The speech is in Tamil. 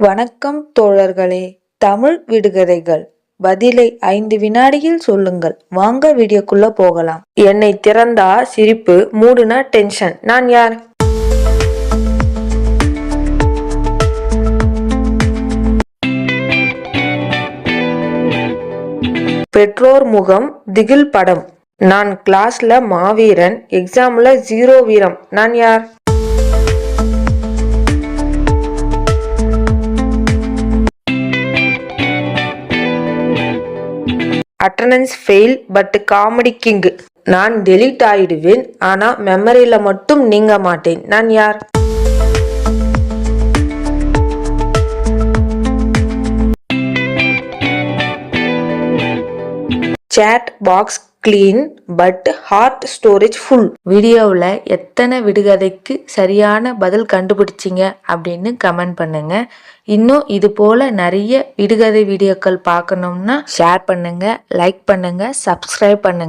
வணக்கம் தோழர்களே தமிழ் விடுகதைகள். பதிலை ஐந்து வினாடியில் சொல்லுங்கள். வாங்க வீடியோக்குள்ள போகலாம். என்னை திறந்தா சிரிப்பு மூடுனா டென்ஷன். நான் யார்? பெற்றோர் முகம் திகில் படம். நான் கிளாஸ்ல மாவீரன் எக்ஸாம்ல ஜீரோ வீரம். நான் யார்? Attendance fail but comedy king நான் டெலீட் ஆயிடுவேன் ஆனால் மெமரியில் மட்டும் நீங்க மாட்டேன். நான் யார்? Chat box clean but hard storage full வீடியோவில் எத்தனை விடுகதைக்கு சரியான பதில் கண்டுபிடிச்சிங்க அப்படின்னு கமெண்ட் பண்ணுங்க. இன்னும் இது போல நிறைய விடுகதை வீடியோக்கள் பார்க்கணும்னா ஷேர் பண்ணுங்க லைக் பண்ணுங்க சப்ஸ்கிரைப் பண்ணுங்க.